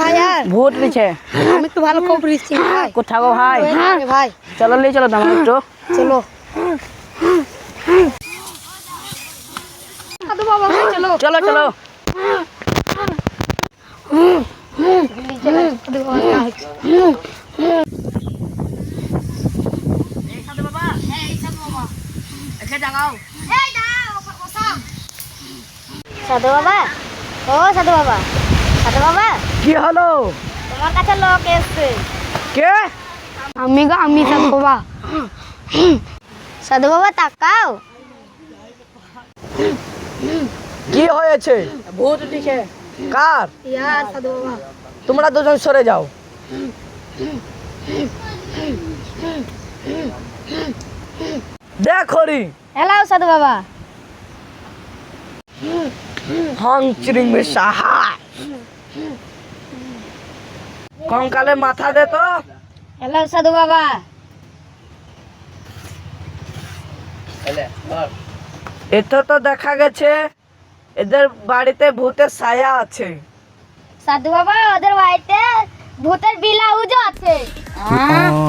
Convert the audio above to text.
ভাই আর। ভূত আমি একটু ভালো খবর দিচ্ছি ভাই। কোথাও গো ভাই? ভাই। চলো নিয়ে চলো তোমার একটু। চলো। সাধু বাবা ভাই চলো। সাধু বাবা। ও সাধু বাবা। সাধু বাবা। কি হলো? তোমার কাছে লোক এসছে। কে? আমি গো আমি সাধু বাবা। সাধু বাবা তাকাও। কি হয়েছে? ভূত কার? ইয়ার সাধু বাবা। তোমরা দুজন সরে যাও। দেখো রি। হ্যালো সাধু বাবা। হং চিরিং মে সাহা। কঙ্কালে মাথা দে তো। হ্যালো সাধু বাবা। এতে তো দেখা গেছে এদের বাড়িতে ভূতের ছায়া আছে। সাধু বাবা ওদের বাড়িতে ভূতের বিলাউজ আছে। ও